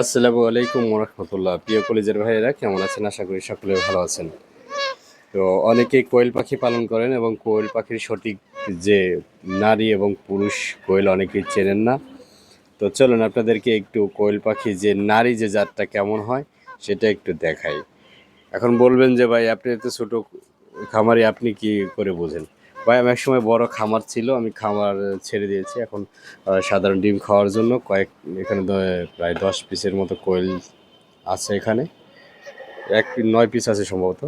আসসালামু আলাইকুম রহমতুল্লাহ প্রিয় কলেজের ভাইয়েরা, কেমন আছেন? আশা করি সকলে ভালো আছেন। তো অনেকেই কোয়েল পাখি পালন করেন এবং কোয়েল পাখির সঠিক যে নারী এবং পুরুষ কোয়েল অনেকেই চেনেন না। তো চলুন আপনাদেরকে একটু কোয়েল পাখি যে নারী যে জাতটা কেমন হয়, সেটা একটু দেখাই। এখন বলবেন যে, ভাই, আপনি এত ছোটো খামারি, আপনি কি করে বোঝেন? ভাই, আমি একসময় বড় খামার ছিল, আমি খামার ছেড়ে দিয়েছি। এখন সাধারণ ডিম খাওয়ার জন্য কয়েক, এখানে প্রায় দশ পিসের মতো কোয়েল আছে এখানে। এক, নয় পিস আছে সম্ভবত।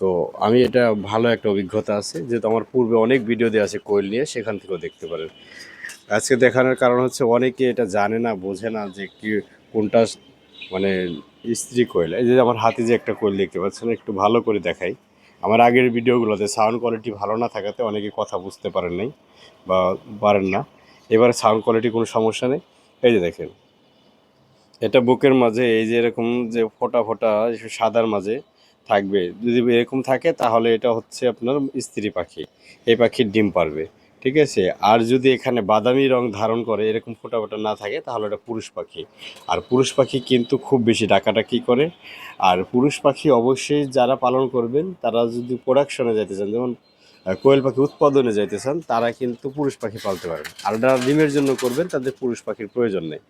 তো আমি এটা ভালো একটা অভিজ্ঞতা আছে, যেহেতু আমার পূর্বে অনেক ভিডিও দেওয়া আছে কোয়েল নিয়ে, সেখান থেকেও দেখতে পারেন। আজকে দেখানোর কারণ হচ্ছে, অনেকে এটা জানে না, বোঝে না যে কি, কোনটা মানে স্ত্রী কোয়েল। এই যে আমার হাতে যে একটা কোয়েল দেখতে পাচ্ছেন, একটু ভালো করে দেখাই। আমার আগের ভিডিওগুলোতে সাউন্ড কোয়ালিটি ভালো না থাকাতে অনেকে কথা বুঝতে পারেন নাই বা পারেন না। এবার সাউন্ড কোয়ালিটি কোনো সমস্যা নেই। এই যে দেখেন, এটা বুকের মাঝে এই যে এরকম যে ফোটা ফোটা সাদার মাঝে থাকবে। যদি এরকম থাকে তাহলে এটা হচ্ছে আপনার স্ত্রী পাখি। এই পাখির ডিম পারবে। ঠিক আছে? আর যদি এখানে বাদামি রং ধারণ করে, এরকম ফোটা ফোটা না থাকে, তাহলে এটা পুরুষ পাখি। আর পুরুষ পাখি কিন্তু খুব বেশি ডাকাডাকি করে। আর পুরুষ পাখি অবশ্যই যারা পালন করবেন, তারা যদি প্রোডাকশনে যেতে চান, যেমন কোয়েল পাখি উৎপাদনে যাইতে চান তারা কিন্তু পুরুষ পাখি পালতে পারেন। আর যারা ডিমের জন্য করবেন, তাদের পুরুষ পাখির প্রয়োজন নেই।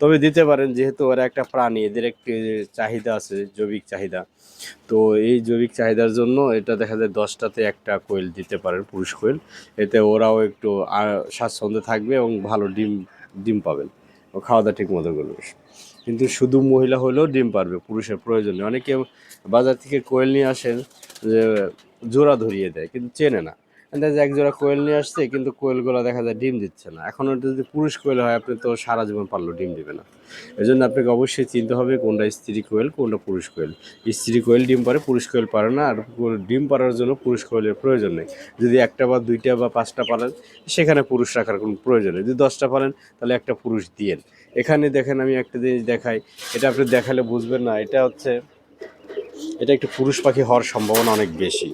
তবে দিতে পারেন, যেহেতু ওরা একটা প্রাণী, এদের একটি চাহিদা আছে, জৈবিক চাহিদা। তো এই জৈবিক চাহিদার জন্য এটা দেখা যায় দশটাতে একটা কোয়েল দিতে পারেন, পুরুষ কোয়েল। এতে ওরাও একটু স্বাচ্ছন্দ্যে থাকবে এবং ভালো ডিম ডিম পাবেন। ও খাওয়া দাওয়া ঠিক মতো করবে। কিন্তু শুধু মহিলা হলেও ডিম পারবে, পুরুষের প্রয়োজন নেই। অনেকে বাজার থেকে কোয়েল নিয়ে আসেন যে জোড়া ধরিয়ে দেয়, কিন্তু চেনে না। দেখা এক জোড়া কোয়েল নিয়ে আসছে, কিন্তু কোয়েলগুলো দেখা যায় ডিম দিচ্ছে না। এখন ওটা যদি পুরুষ কোয়েল হয়, আপনি তো সারা জীবন পারলেও ডিম দিবে না। এই জন্য আপনাকে অবশ্যই চিনতে হবে কোনটা স্ত্রী কোয়েল, কোনটা পুরুষ কোয়েল। স্ত্রী কোয়েল ডিম পারে, পুরুষ কোয়েল পারে না, আর ডিম পারার জন্য পুরুষ কোয়েলের প্রয়োজন নেই। যদি একটা বা দুইটা বা পাঁচটা পালেন, সেখানে পুরুষ রাখার কোনো প্রয়োজন নেই। যদি দশটা পালেন, তাহলে একটা পুরুষ দিয়েন। এখানে দেখেন আমি একটা জিনিস দেখাই। এটা আপনি দেখালে বুঝবেন না, এটা হচ্ছে এটা একটু পুরুষ পাখি হওয়ার সম্ভাবনা অনেক বেশি।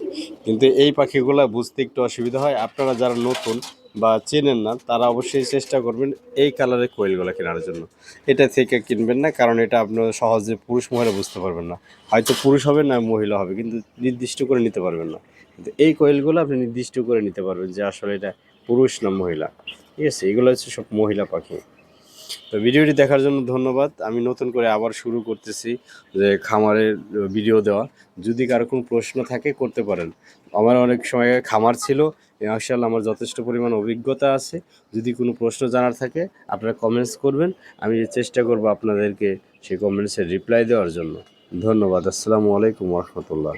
কিন্তু এই পাখিগুলো বুঝতে একটু অসুবিধা হয়। আপনারা যারা নতুন বা চেনেন না, তারা অবশ্যই চেষ্টা করবেন এই কালারের কোয়েলগুলো কেনার জন্য। এটা থেকে কিনবেন না, কারণ এটা আপনার সহজে পুরুষ মহিলা বুঝতে পারবেন না। হয়তো পুরুষ হবে না, মহিলা হবে, কিন্তু নির্দিষ্ট করে নিতে পারবেন না। কিন্তু এই কোয়েলগুলো আপনি নির্দিষ্ট করে নিতে পারবেন যে আসলে এটা পুরুষ না মহিলা। ঠিক আছে, এগুলো হচ্ছে সব মহিলা পাখি। তো ভিডিওটি দেখার জন্য ধন্যবাদ। আমি নতুন করে আবার শুরু করতেছি যে খামারের ভিডিও দেওয়া। যদি কারও কোনো প্রশ্ন থাকে, করতে পারেন। আমার অনেক সময় খামার ছিল মার্শাল আমার যথেষ্ট পরিমাণ অভিজ্ঞতা আছে। যদি কোনো প্রশ্ন জানার থাকে, আপনারা কমেন্টস করবেন। আমি চেষ্টা করব আপনাদেরকে সেই কমেন্টসের রিপ্লাই দেওয়ার জন্য। ধন্যবাদ। আসসালামু আলাইকুম রহমতুল্লাহ।